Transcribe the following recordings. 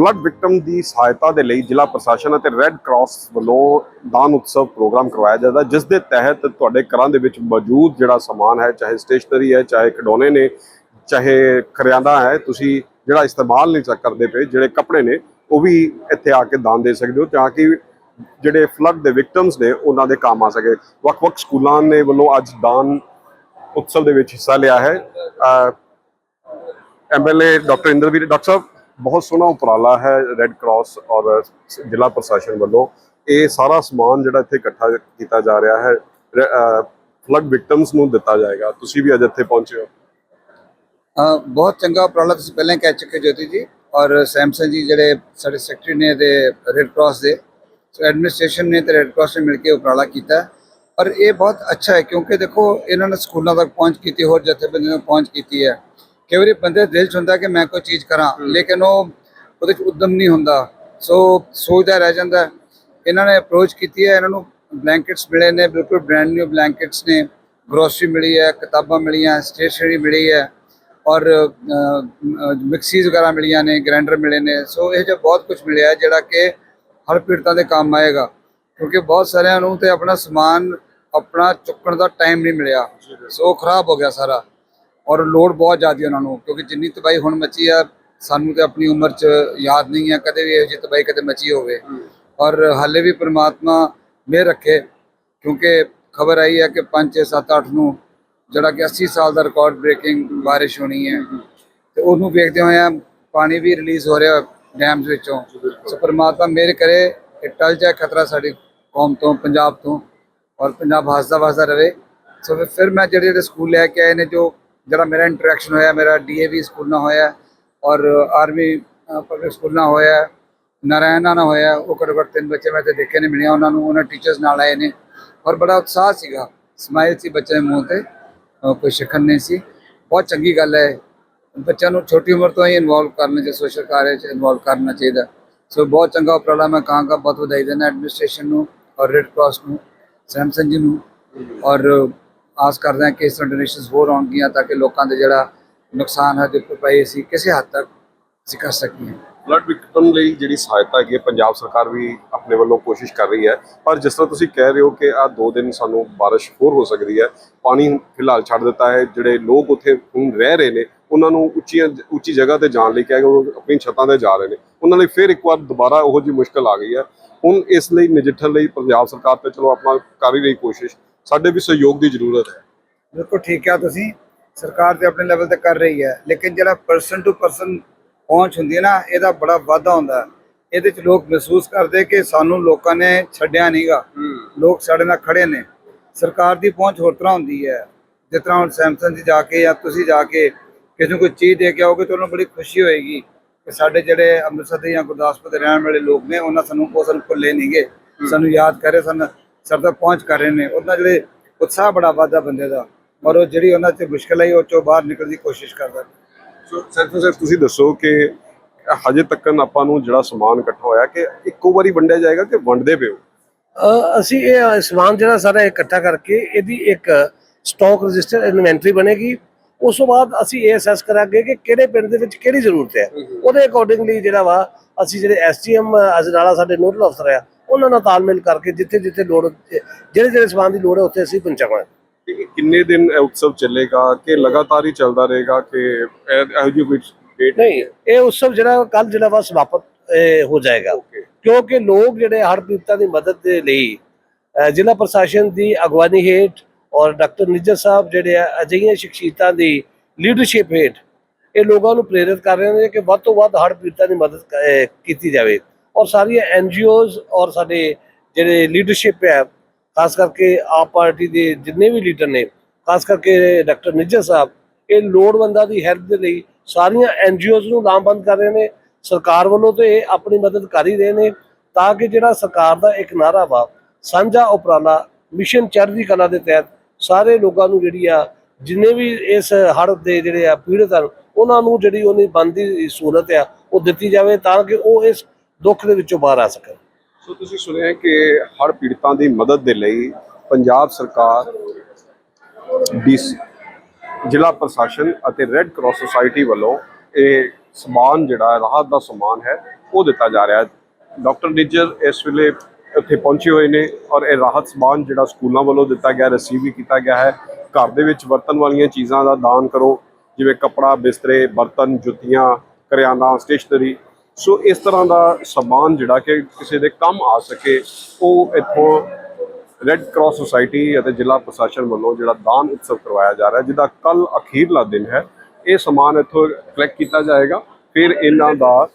Flood victim ਦੀ ਸਹਾਇਤਾ ਦੇ ਲਈ ਜ਼ਿਲ੍ਹਾ ਪ੍ਰਸ਼ਾਸਨ ਅਤੇ ਰੈੱਡ ਕਰਾਸ ਵੱਲੋਂ ਦਾਨ ਉਤਸਵ ਪ੍ਰੋਗਰਾਮ ਕਰਵਾਇਆ ਜਾਂਦਾ। ਜਿਸ ਦੇ ਤਹਿਤ ਤੁਹਾਡੇ ਘਰਾਂ ਦੇ ਵਿੱਚ ਮੌਜੂਦ ਜਿਹੜਾ ਸਮਾਨ ਹੈ, ਚਾਹੇ ਸਟੇਸ਼ਨਰੀ ਹੈ, ਚਾਹੇ ਖਿਡੌਣੇ ਨੇ, ਚਾਹੇ ਕਰਿਆਨਾ ਹੈ, ਤੁਸੀਂ ਜਿਹੜਾ ਇਸਤੇਮਾਲ ਨਹੀਂ ਕਰਦੇ ਪਏ, ਜਿਹੜੇ ਕੱਪੜੇ ਨੇ, ਉਹ ਵੀ ਇੱਥੇ ਆ ਕੇ ਦਾਨ ਦੇ ਸਕਦੇ ਹੋ ਤਾਂ ਕਿ ਜਿਹੜੇ ਫਲੱਡ ਦੇ ਵਿਕਟਮਸ ਨੇ, ਉਹਨਾਂ ਦੇ ਕੰਮ ਆ ਸਕੇ। ਵੱਖ-ਵੱਖ ਸਕੂਲਾਂ ਨੇ ਵੱਲੋਂ ਅੱਜ ਦਾਨ ਉਤਸਵ ਦੇ ਵਿੱਚ ਹਿੱਸਾ ਲਿਆ ਹੈ। ਐਮਐਲਏ ਡਾਕਟਰ ਇੰਦਰਵੀਰ ਡਾਕਟਰ ਸਾਹਿਬ ਬਹੁਤ ਸੋਹਣਾ ਉਪਰਾਲਾ ਹੈ ਰੈੱਡ ਕਰਾਸ ਔਰ ਜ਼ਿਲ੍ਹਾ ਪ੍ਰਸ਼ਾਸਨ ਵੱਲੋਂ। ਇਹ ਸਾਰਾ ਸਮਾਨ ਜਿਹੜਾ ਇੱਥੇ ਇਕੱਠਾ ਕੀਤਾ ਜਾ ਰਿਹਾ ਹੈ ਫਲੱਡ ਵਿਕਟਮਸ ਨੂੰ ਦਿੱਤਾ ਜਾਏਗਾ। ਤੁਸੀਂ ਵੀ ਅੱਜ ਇੱਥੇ ਪਹੁੰਚੇ ਹੋ। ਬਹੁਤ ਚੰਗਾ ਉਪਰਾਲਾ ਤੁਸੀਂ ਪਹਿਲਾਂ ਕਹਿ ਚੁੱਕੇ ਜੋਤੀ ਜੀ। ਔਰ ਸੈਮਸੰਗ ਜੀ ਜਿਹੜੇ ਸਾਡੇ ਸੈਕਟਰੀ ਨੇ ਤੇ ਰੈੱਡ ਕਰਾਸ ਦੇ ਸੋ ਐਡਮਿਨਿਸਟ੍ਰੇਸ਼ਨ ਨੇ ਤੇ ਰੈੱਡ ਕਰਾਸ ਨੇ ਮਿਲ ਕੇ ਉਪਰਾਲਾ ਕੀਤਾ। ਹੈ। ਔਰ ਇਹ ਬਹੁਤ ਅੱਛਾ ਹੈ ਕਿਉਂਕਿ ਦੇਖੋ, ਇਹਨਾਂ ਨੇ ਸਕੂਲਾਂ ਤੱਕ ਪਹੁੰਚ ਕੀਤੀ, ਹੋਰ ਜਥੇਬੰਦੀਆਂ ਤੱਕ ਪਹੁੰਚ ਕੀਤੀ ਹੈ। ਕਈ ਵਾਰੀ ਬੰਦੇ ਦਿਲ ਚ ਹੁੰਦਾ ਕਿ ਮੈਂ ਕੋਈ ਚੀਜ਼ ਕਰਾਂ ਲੇਕਿਨ ਉਹ ਉਹਦੇ ਚ ਉਦਮ ਨਹੀਂ ਹੁੰਦਾ। ਸੋ ਸੋਚਦਾ ਰਹਿ ਜਾਂਦਾ। ਇਹਨਾਂ ਨੇ ਅਪਰੋਚ ਕੀਤੀ ਹੈ ਇਹਨਾਂ ਨੂੰ ਬਲੈਂਕਟਸ ਮਿਲੇ ਨੇ ਬਿਲਕੁਲ ਬ੍ਰਾਂਡ ਨਿਊ ਬਲੈਂਕਟਸ ਨੇ। ਗਰੋਸਰੀ ਮਿਲੀ ਹੈ ਕਿਤਾਬਾਂ ਮਿਲੀਆਂ ਸਟੇਸ਼ਨਰੀ ਮਿਲੀ ਹੈ ਔਰ ਮਿਕਸੀਜ਼ ਵਗੈਰਾ ਮਿਲੀਆਂ ਨੇ ਗ੍ਰਾਈਂਡਰ ਮਿਲੇ ਨੇ। ਸੋ ਇਹ ਜਿਹਾ ਬਹੁਤ ਕੁਝ ਮਿਲਿਆ ਜਿਹੜਾ ਕਿ ਹਰ ਪੀੜਤਾਂ ਦੇ ਕੰਮ ਆਏਗਾ। ਕਿਉਂਕਿ ਬਹੁਤ ਸਾਰਿਆਂ ਨੂੰ ਤੇ ਆਪਣਾ ਸਮਾਨ ਆਪਣਾ ਚੁੱਕਣ ਦਾ ਟਾਈਮ ਨਹੀਂ ਮਿਲਿਆ। ਸੋ ਖਰਾਬ ਹੋ ਗਿਆ ਸਾਰਾ। ਔਰ ਲੋਡ ਬਹੁਤ ਜ਼ਿਆਦਾ ਉਹਨਾਂ ਨੂੰ ਕਿਉਂਕਿ ਜਿੰਨੀ ਤਬਾਹੀ ਹੁਣ ਮਚੀ ਆ ਸਾਨੂੰ ਤੇ ਆਪਣੀ ਉਮਰ 'ਚ ਯਾਦ ਨਹੀਂ ਹੈ ਕਦੇ ਵੀ ਇਹੋ ਜਿਹੀ ਤਬਾਹੀ ਕਦੇ ਮਚੀ ਹੋਵੇ। ਔਰ ਹਾਲੇ ਵੀ ਪ੍ਰਮਾਤਮਾ ਮਿਹਰ ਰੱਖੇ ਕਿਉਂਕਿ ਖਬਰ ਆਈ ਹੈ ਕਿ 5 6 7 8 ਨੂੰ ਜਿਹੜਾ ਕਿ 80 ਸਾਲ ਦਾ ਰਿਕਾਰਡ ਬ੍ਰੇਕਿੰਗ ਬਾਰਿਸ਼ ਹੋਣੀ ਹੈ। ਤੇ ਉਹਨੂੰ ਵੇਖਦੇ ਹੋਏ ਪਾਣੀ ਵੀ ਰਿਲੀਜ਼ ਹੋ ਰਿਹਾ ਡੈਮਸ ਵਿੱਚੋਂ। ਸੋ ਪ੍ਰਮਾਤਮਾ ਮਿਹਰ ਕਰੇ ਕਿ ਟਲ ਜਾਏ ਖਤਰਾ ਸਾਡੀ ਕੌਮ ਤੋਂ ਪੰਜਾਬ ਤੋਂ ਔਰ ਪੰਜਾਬ ਹੱਸਦਾ ਵਸਦਾ ਰਵੇ ਸੋ ਫਿਰ ਮੈਂ ਜਿਹੜੇ ਜਿਹੜੇ ਸਕੂਲ ਲੈ ਕੇ ਆਏ ਨੇ ਜੋ ਜਿਹੜਾ ਮੇਰਾ ਇੰਟਰੈਕਸ਼ਨ ਹੋਇਆ, ਮੇਰਾ ਡੀਏਵੀ ਸਕੂਲ ਨਾਲ ਹੋਇਆ, ਔਰ ਆਰਮੀ ਪਬਲਿਕ ਸਕੂਲ ਨਾਲ ਹੋਇਆ, ਨਾਰਾਇਣਾ ਨਾਲ ਹੋਇਆ, ਉਹ ਘੱਟੋ ਘੱਟ ਤਿੰਨ ਬੱਚੇ ਮੈਂ ਤੇ ਦੇਖੇ ਨੇ, ਮਿਲਿਆ ਉਹਨਾਂ ਨੂੰ, ਉਹਨਾਂ ਟੀਚਰਸ ਨਾਲ ਆਏ ਨੇ, ਔਰ ਬੜਾ ਉਤਸ਼ਾਹ ਸੀਗਾ। ਸਮਾਈਲ ਸੀ ਬੱਚਿਆਂ ਦੇ ਮੂੰਹ ਤੇ ਕੋਈ ਸ਼ਿਕਨ ਨਹੀਂ ਸੀ। ਬਹੁਤ ਚੰਗੀ ਗੱਲ ਹੈ। ਬੱਚਿਆਂ ਨੂੰ ਛੋਟੀ ਉਮਰ ਤੋਂ ਹੀ ਇਨਵੋਲਵ ਕਰਨਾ ਚਾਹੀਦਾ ਸੋਸ਼ਲ ਕਾਰਜ ਚ ਇਨਵੋਲਵ ਕਰਨਾ ਚਾਹੀਦਾ। ਸੋ ਬਹੁਤ ਚੰਗਾ ਉਪਰਾਲਾ, ਮੈਂ ਕਹਾਂਗਾ ਬਹੁਤ ਵਧਾਈ ਦੇਣਾ ਐਡਮਿਨਿਸਟ੍ਰੇਸ਼ਨ ਨੂੰ, ਔਰ ਰੈੱਡ ਕਰਾਸ ਨੂੰ ਸੈਮਸੰਗ ਜੀ ਨੂੰ, ਔਰ ਆਸ ਕਰਦੇ ਹਾਂ ਕਿ ਇਸ ਤਰ੍ਹਾਂ ਡੋਨੇਸ਼ਨਸ ਹੋਰ ਆਉਣਗੀਆਂ ਤਾਂ ਕਿ ਲੋਕਾਂ ਦੇ ਜਿਹੜਾ ਨੁਕਸਾਨ ਹੈ ਜੋ ਭਰਪਾਈ ਸੀ ਕਿਸੇ ਹੱਦ ਤੱਕ ਅਸੀਂ ਕਰ ਸਕੀਏ। ਫਲੱਡ ਵਿਕਟਮ ਲਈ ਜਿਹੜੀ ਸਹਾਇਤਾ ਹੈਗੀ ਹੈ, ਪੰਜਾਬ ਸਰਕਾਰ ਵੀ ਆਪਣੇ ਵੱਲੋਂ ਕੋਸ਼ਿਸ਼ ਕਰ ਰਹੀ ਹੈ। ਪਰ ਜਿਸ ਤਰ੍ਹਾਂ ਤੁਸੀਂ ਕਹਿ ਰਹੇ ਹੋ ਕਿ ਆ ਦੋ ਦਿਨ ਸਾਨੂੰ ਬਾਰਿਸ਼ ਹੋਰ ਹੋ ਸਕਦੀ ਹੈ, ਪਾਣੀ ਫਿਲਹਾਲ ਛੱਡ ਦਿੱਤਾ ਹੈ, ਜਿਹੜੇ ਲੋਕ ਉੱਥੇ ਹੁਣ ਰਹਿ ਰਹੇ ਨੇ, ਉਹਨਾਂ ਨੂੰ ਉੱਚੀਆਂ ਉੱਚੀ ਜਗ੍ਹਾ ਤੇ ਜਾਣ ਲਈ ਕਿਹਾ ਗਿਆ, ਉਹ ਆਪਣੀ ਛੱਤਾਂ ਤੇ ਜਾ ਰਹੇ ਨੇ। ਉਹਨਾਂ ਲਈ ਫਿਰ ਇੱਕ ਵਾਰ ਦੁਬਾਰਾ ਉਹੋ ਜਿਹੀ ਮੁਸ਼ਕਲ ਆ ਗਈ ਹੈ। ਹੁਣ ਇਸ ਲਈ ਨਜਿੱਠਣ ਲਈ ਪੰਜਾਬ ਸਰਕਾਰ ਤੇ ਚਲੋ ਆਪਣਾ ਕਰ ਹੀ ਰਹੀ ਕੋਸ਼ਿਸ਼। ਸਾਡੇ ਵੀ ਸਹਿਯੋਗ ਦੀ ਜ਼ਰੂਰਤ ਹੈ। ਬਿਲਕੁਲ ਠੀਕ ਹੈ ਤੁਸੀਂ। ਸਰਕਾਰ ਤੇ ਆਪਣੇ ਲੈਵਲ ਤੇ ਕਰ ਰਹੀ ਹੈ ਲੇਕਿਨ ਜਿਹੜਾ ਪਰਸਨ ਟੂ ਪਰਸਨ ਪਹੁੰਚ ਹੁੰਦੀ ਹੈ ਨਾ ਇਹਦਾ ਬੜਾ ਵਾਧਾ ਹੁੰਦਾ। ਇਹਦੇ ਚ ਲੋਕ ਮਹਿਸੂਸ ਕਰਦੇ ਕਿ ਸਾਨੂੰ ਲੋਕਾਂ ਨੇ ਛੱਡਿਆ ਨਹੀਂਗਾ ਲੋਕ ਸਾਡੇ ਨਾਲ ਖੜੇ ਨੇ। ਸਰਕਾਰ ਦੀ ਪਹੁੰਚ ਹੋਰ ਤਰ੍ਹਾਂ ਹੁੰਦੀ ਹੈ। ਜਿਸ ਤਰ੍ਹਾਂ ਹੁਣ ਸੈਮਸੰਗ ਜੀ ਜਾ ਕੇ ਜਾਂ ਤੁਸੀਂ ਜਾ ਕੇ ਕਿਸੇ ਨੂੰ ਕੋਈ ਚੀਜ਼ ਦੇ ਕੇ ਆਓਗੇ ਤਾਂ ਉਹਨੂੰ ਬੜੀ ਖੁਸ਼ੀ ਹੋਏਗੀ ਕਿ ਸਾਡੇ ਜਿਹੜੇ ਅੰਮ੍ਰਿਤਸਰ ਦੇ ਜਾਂ ਗੁਰਦਾਸਪੁਰ ਦੇ ਰਹਿਣ ਵਾਲੇ ਲੋਕ ਨੇ ਉਹਨਾਂ ਸਾਨੂੰ ਉਹ ਸਾਨੂੰ ਭੁੱਲੇ ਨਹੀਂਗੇ ਸਾਨੂੰ ਯਾਦ ਕਰ ਸਨ। ਤੱਕ ਪਹੁੰਚ ਕਰ ਰਹੇ ਨੇ। ਉਹਨਾਂ ਜਿਹੜੇ ਉਤਸ਼ਾਹ ਬੜਾ ਵਾਧਾ ਬੰਦੇ ਦਾ। ਔਰ ਉਹ ਜਿਹੜੀ ਉਹਨਾਂ ਤੇ ਮੁਸ਼ਕਲ ਆਈ ਉਹ ਚੋਂ ਬਾਹਰ ਨਿਕਲਣ ਦੀ ਕੋਸ਼ਿਸ਼ ਕਰਦਾ। ਸੋ ਸਿਰਫ ਸਿਰਫ ਤੁਸੀਂ ਦੱਸੋ ਕਿ ਹਜੇ ਤੱਕਨ ਆਪਾਂ ਨੂੰ ਜਿਹੜਾ ਸਮਾਨ ਇਕੱਠਾ ਹੋਇਆ ਕਿ ਇੱਕੋ ਵਾਰੀ ਵੰਡਿਆ ਜਾਏਗਾ ਕਿ ਵੰਡਦੇ ਪਿਓ ਅ, ਅਸੀਂ ਇਹ ਸਮਾਨ ਜਿਹੜਾ ਸਾਰਾ ਇਕੱਠਾ ਕਰਕੇ ਇਹਦੀ ਇੱਕ ਸਟਾਕ ਰਜਿਸਟਰ ਇਨਵੈਂਟਰੀ ਬਣੇਗੀ। ਉਸ ਤੋਂ ਬਾਅਦ ਅਸੀਂ ਇਹ ਅਸੈਸ ਕਰਾਂਗੇ ਕਿ ਕਿਹੜੇ ਪਿੰਡ ਦੇ ਵਿੱਚ ਕਿਹੜੀ ਜ਼ਰੂਰਤ ਹੈ। ਉਹਦੇ ਅਕੋਰਡਿੰਗਲੀ ਜਿਹੜਾ ਵਾ ਅਸੀਂ ਜਿਹੜੇ ਐਸਟੀਐਮ ਅਜਨਾਲਾ ਸਾਡੇ ਨੋਡਲ ਅਫਸਰ ਆ ਉਹਨਾਂ ਨਾਲ ਤਾਲਮੇਲ ਕਰਕੇ ਜਿੱਥੇ ਜਿੱਥੇ ਲੋੜ ਜਿਹੜੇ ਜਿਹੜੇ ਸਮਾਨ ਦੀ ਲੋੜ ਹੈ ਉੱਥੇ ਅਸੀਂ ਪਹੁੰਚਾਵਾਂਗੇ। ਕਿੰਨੇ ਦਿਨ ਇਹ ਉਤਸਵ ਚੱਲੇਗਾ ਕਿ ਲਗਾਤਾਰ ਹੀ ਚੱਲਦਾ ਰਹੇਗਾ ਕਿ ਇਹ- ਇਹੋ ਜਿਹੀ ਕੋਈ ਡੇਟ ਨਹੀਂ ਇਹ ਉਤਸਵ ਜਿਹੜਾ ਕੱਲ ਜਿਹੜਾ ਵਾ ਸਮਾਪਤ ਹੋ ਜਾਏਗਾ। ਕਿਉਂਕਿ ਲੋਕ ਜਿਹੜੇ ਹੜ੍ਹ ਪੀੜਤਾਂ ਦੀ ਮਦਦ ਦੇ ਲਈ ਅਹ ਜ਼ਿਲ੍ਹਾ ਪ੍ਰਸ਼ਾਸਨ ਦੀ ਅਗਵਾਨੀ ਹੇਠ ਔਰ ਡਾਕਟਰ ਨਿੱਜਰ ਸਾਹਿਬ ਜਿਹੜੇ ਆ ਅਜਿਹੀਆਂ ਸ਼ਖਸੀਅਤਾਂ ਦੀ ਲੀਡਰਸ਼ਿਪ ਹੇਠ ਇਹ ਲੋਕਾਂ ਨੂੰ ਪ੍ਰੇਰਿਤ ਕਰ ਰਹੇ ਨੇ ਕਿ ਵੱਧ ਤੋਂ ਵੱਧ ਹੜ੍ਹ ਪੀੜਤਾਂ ਦੀ ਮਦਦ ਕ- ਅਹ ਕੀਤੀ ਜਾਵੇ। ਔਰ ਸਾਰੀਆਂ ਐਨਜੀਓਜ਼ ਔਰ ਸਾਡੇ ਜਿਹੜੇ ਲੀਡਰਸ਼ਿਪ ਹੈ, ਖਾਸ ਕਰਕੇ ਆਪ ਪਾਰਟੀ ਦੇ ਜਿੰਨੇ ਵੀ ਲੀਡਰ ਨੇ, ਖਾਸ ਕਰਕੇ ਡਾਕਟਰ ਨਿੱਜਰ ਸਾਹਿਬ, ਇਹ ਲੋੜਵੰਦਾਂ ਦੀ ਹੈਲਪ ਦੇ ਲਈ ਸਾਰੀਆਂ ਐਨਜੀਓਜ਼ ਨੂੰ ਲਾਮਬੰਦ ਕਰ ਰਹੇ ਨੇ, ਸਰਕਾਰ ਵੱਲੋਂ ਤੇ ਇਹ ਆਪਣੀ ਮਦਦ ਕਰ ਹੀ ਰਹੇ ਨੇ, ਤਾਂ ਕਿ ਜਿਹੜਾ ਸਰਕਾਰ ਦਾ ਇੱਕ ਨਾਰਾ ਵਾ, ਸਾਂਝਾ ਉਪਰਾਲਾ ਮਿਸ਼ਨ ਚੜ੍ਹਦੀ ਕਲਾ ਦੇ ਤਹਿਤ ਸਾਰੇ ਲੋਕਾਂ ਨੂੰ ਜਿਹੜੀ ਆ, ਜਿੰਨੇ ਵੀ ਇਸ ਹੜ੍ਹ ਦੇ ਜਿਹੜੇ ਆ ਪੀੜਤ ਹਨ, ਉਹਨਾਂ ਨੂੰ ਜਿਹੜੀ ਉਹਨੇ ਬੰਦੀ ਸਹੂਲਤ ਆ, ਉਹ ਦਿੱਤੀ ਜਾਵੇ ਤਾਂ ਕਿ ਉਹ ਇਸ ਦੁੱਖ ਦੇ ਵਿੱਚੋਂ ਬਾਹਰ ਆ ਸਕਣ। ਸੋ ਤੁਸੀਂ ਸੁਣਿਆ ਕਿ ਹੜ੍ਹ ਪੀੜਤਾਂ ਦੀ ਮਦਦ ਦੇ ਲਈ ਪੰਜਾਬ ਸਰਕਾਰ, ਡੀਸੀ ਜ਼ਿਲ੍ਹਾ ਪ੍ਰਸ਼ਾਸਨ ਅਤੇ ਰੈੱਡ ਕਰਾਸ ਸੁਸਾਇਟੀ ਵੱਲੋਂ ਇਹ ਸਮਾਨ ਜਿਹੜਾ ਰਾਹਤ ਦਾ ਸਮਾਨ ਹੈ, ਉਹ ਦਿੱਤਾ ਜਾ ਰਿਹਾ ਹੈ। ਡਾਕਟਰ ਨਿੱਜਰ ਇਸ ਵੇਲੇ ਇੱਥੇ ਪਹੁੰਚੇ ਹੋਏ ਨੇ ਔਰ ਇਹ ਰਾਹਤ ਸਮਾਨ ਜਿਹੜਾ ਸਕੂਲਾਂ ਵੱਲੋਂ ਦਿੱਤਾ ਗਿਆ ਰਿਸੀਵ ਵੀ ਕੀਤਾ ਗਿਆ ਹੈ। ਘਰ ਦੇ ਵਿੱਚ ਵਰਤਣ ਵਾਲੀਆਂ ਚੀਜ਼ਾਂ ਦਾ ਦਾਨ ਕਰੋ, ਜਿਵੇਂ ਕੱਪੜਾ ਬਿਸਤਰੇ, ਬਰਤਨ, ਜੁੱਤੀਆਂ, ਕਰਿਆਨਾ ਸਟੇਸ਼ਨਰੀ ਸੋ ਇਸ ਤਰ੍ਹਾਂ ਦਾ ਸਮਾਨ ਜਿਹੜਾ ਕਿ ਕਿਸੇ ਦੇ ਕੰਮ ਆ ਸਕੇ, ਉਹ ਇੱਥੋਂ ਰੈੱਡ ਕਰਾਸ ਸੁਸਾਇਟੀ ਅਤੇ ਜ਼ਿਲ੍ਹਾ ਪ੍ਰਸ਼ਾਸਨ ਵੱਲੋਂ ਜਿਹੜਾ ਦਾਨ ਉਤਸਵ ਕਰਵਾਇਆ ਜਾ ਰਿਹਾ, ਜਿਹਦਾ ਕੱਲ ਅਖੀਰਲਾ ਦਿਨ ਹੈ, ਇਹ ਸਮਾਨ ਇੱਥੋਂ ਕਲੈਕਟ ਕੀਤਾ ਜਾਏਗਾ, ਫਿਰ ਇਹਨਾਂ ਦਾ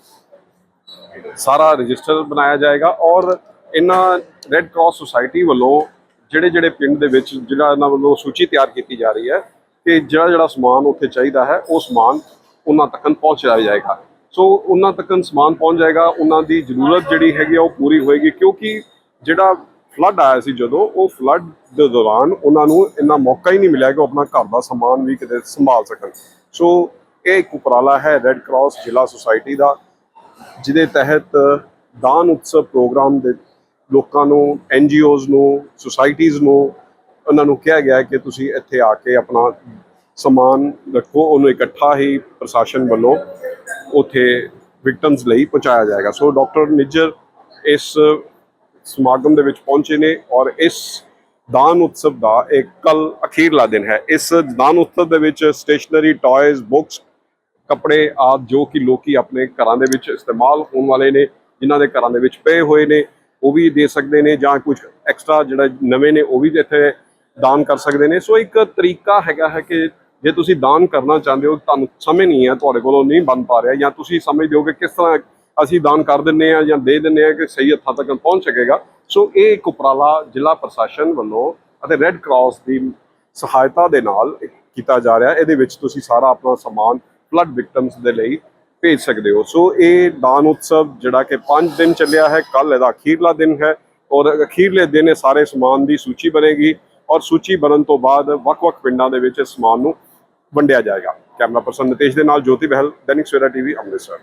ਸਾਰਾ ਰਜਿਸਟਰ ਬਣਾਇਆ ਜਾਏਗਾ ਔਰ ਇਹਨਾਂ ਰੈੱਡ ਕਰਾਸ ਸੁਸਾਇਟੀ ਵੱਲੋਂ ਜਿਹੜੇ ਜਿਹੜੇ ਪਿੰਡ ਦੇ ਵਿੱਚ ਜਿਹੜਾ ਇਹਨਾਂ ਵੱਲੋਂ ਸੂਚੀ ਤਿਆਰ ਕੀਤੀ ਜਾ ਰਹੀ ਹੈ ਕਿ ਜਿਹੜਾ ਜਿਹੜਾ ਸਮਾਨ ਉੱਥੇ ਚਾਹੀਦਾ ਹੈ, ਉਹ ਸਮਾਨ ਉਹਨਾਂ ਤੱਕ ਪਹੁੰਚਾਇਆ ਜਾਏਗਾ। ਸੋ ਉਹਨਾਂ ਤੱਕ ਸਮਾਨ ਪਹੁੰਚ ਜਾਏਗਾ, ਉਹਨਾਂ ਦੀ ਜ਼ਰੂਰਤ ਜਿਹੜੀ ਹੈਗੀ ਆ ਉਹ ਪੂਰੀ ਹੋਏਗੀ, ਕਿਉਂਕਿ ਜਿਹੜਾ ਫਲੱਡ ਆਇਆ ਸੀ ਜਦੋਂ, ਉਹ ਫਲੱਡ ਦੇ ਦੌਰਾਨ ਉਹਨਾਂ ਨੂੰ ਇੰਨਾ ਮੌਕਾ ਹੀ ਨਹੀਂ ਮਿਲਿਆ ਕਿ ਉਹ ਆਪਣਾ ਘਰ ਦਾ ਸਮਾਨ ਵੀ ਕਿਤੇ ਸੰਭਾਲ ਸਕਣ। ਸੋ ਇਹ ਇੱਕ ਉਪਰਾਲਾ ਹੈ ਰੈੱਡ ਕਰਾਸ ਜ਼ਿਲ੍ਹਾ ਸੁਸਾਇਟੀ ਦਾ, ਜਿਹਦੇ ਤਹਿਤ ਦਾਨ ਉਤਸਵ ਪ੍ਰੋਗਰਾਮ ਦੇ ਲੋਕਾਂ ਨੂੰ ਐਨ ਐਨਜੀਓਜ਼ ਨੂੰ ਸੁਸਾਇਟੀਜ਼ ਨੂੰ, ਉਹਨਾਂ ਨੂੰ ਕਿਹਾ ਗਿਆ ਕਿ ਤੁਸੀਂ ਇੱਥੇ ਆ ਕੇ ਆਪਣਾ ਸਮਾਨ ਰੱਖੋ, ਉਹਨੂੰ ਇਕੱਠਾ ਹੀ ਪ੍ਰਸ਼ਾਸਨ ਵੱਲੋਂ ਉਥੇ ਵਿਕਟਮਸ ਲਈ ਪਹੁੰਚਾਇਆ ਜਾਏਗਾ। ਸੋ ਡਾਕਟਰ ਨਿੱਜਰ ਇਸ ਸਮਾਗਮ ਦੇ ਵਿੱਚ ਪਹੁੰਚੇ ਨੇ ਔਰ ਇਸ ਦਾਨ ਉਤਸਵ ਦਾ ਇੱਕ ਕੱਲ ਅਖੀਰਲਾ ਦਿਨ ਹੈ। ਇਸ ਦਾਨ ਉਤਸਵ ਦੇ ਵਿੱਚ ਸਟੇਸ਼ਨਰੀ ਟਾਇਜ਼ ਬੁੱਕਸ ਕੱਪੜੇ ਆਦਿ ਜੋ ਕਿ ਲੋਕੀ ਆਪਣੇ ਘਰਾਂ ਦੇ ਵਿੱਚ ਇਸਤੇਮਾਲ ਹੋਣ ਵਾਲੇ ਨੇ, ਜਿਨ੍ਹਾਂ ਦੇ ਘਰਾਂ ਦੇ ਵਿੱਚ ਪਏ ਹੋਏ ਨੇ, ਉਹ ਵੀ ਦੇ ਸਕਦੇ ਨੇ ਜਾਂ ਕੁਝ ਐਕਸਟਰਾ ਜਿਹੜਾ ਨਵੇਂ ਨੇ, ਉਹ ਵੀ ਇੱਥੇ ਦਾਨ ਕਰ ਸਕਦੇ ਨੇ। ਸੋ ਇੱਕ ਤਰੀਕਾ ਹੈਗਾ ਹੈ ਕਿ ਜੇ ਤੁਸੀਂ ਦਾਨ ਕਰਨਾ ਚਾਹੁੰਦੇ ਹੋ, ਤੁਹਾਨੂੰ ਸਮੇਂ ਨਹੀਂ ਹੈ, ਤੁਹਾਡੇ ਕੋਲੋਂ ਨਹੀਂ ਬਣ ਪਾ ਰਿਹਾ, ਜਾਂ ਤੁਸੀਂ ਸਮਝਦੇ ਹੋ ਕਿ ਕਿਸ ਤਰ੍ਹਾਂ ਅਸੀਂ ਦਾਨ ਕਰ ਦਿੰਨੇ ਆ ਜਾਂ ਦੇ ਦਿੰਨੇ ਆ ਕਿ ਸਹੀ ਹੱਥਾਂ ਤੱਕ ਪਹੁੰਚ ਸਕੇਗਾ। ਸੋ ਇਹ ਇੱਕ ਉਪਰਾਲਾ ਜ਼ਿਲ੍ਹਾ ਪ੍ਰਸ਼ਾਸਨ ਵੱਲੋਂ ਅਤੇ ਰੈੱਡ ਕਰਾਸ ਦੀ ਸਹਾਇਤਾ ਦੇ ਨਾਲ ਕੀਤਾ ਜਾ ਰਿਹਾ। ਇਹਦੇ ਵਿੱਚ ਤੁਸੀਂ ਸਾਰਾ ਆਪਣਾ ਸਮਾਨ ਫਲੱਡ ਵਿਕਟਮਸ ਦੇ ਲਈ ਭੇਜ ਸਕਦੇ ਹੋ। ਸੋ ਇਹ ਦਾਨ ਉਤਸਵ ਜਿਹੜਾ ਕਿ 5 ਦਿਨ ਚੱਲਿਆ ਹੈ ਕੱਲ ਇਹਦਾ ਅਖੀਰਲਾ ਦਿਨ ਹੈ ਔਰ ਅਖੀਰਲੇ ਦਿਨ ਇਹ ਸਾਰੇ ਸਮਾਨ ਦੀ ਸੂਚੀ ਬਣੇਗੀ। ਔਰ ਸੂਚੀ ਬਣਨ ਤੋਂ ਬਾਅਦ ਵੱਖ-ਵੱਖ ਪਿੰਡਾਂ ਦੇ ਵਿੱਚ ਇਸ ਸਮਾਨ ਨੂੰ ਵੰਡਿਆ ਜਾਏਗਾ। ਕੈਮਰਾ ਪਰਸਨ ਨਿਤੇਸ਼ ਦੇ ਨਾਲ ਜੋਤੀ ਬਹਿਲ, ਦੈਨਿਕ ਸਵੇਰਾ ਟੀਵੀ, ਅੰਮ੍ਰਿਤਸਰ।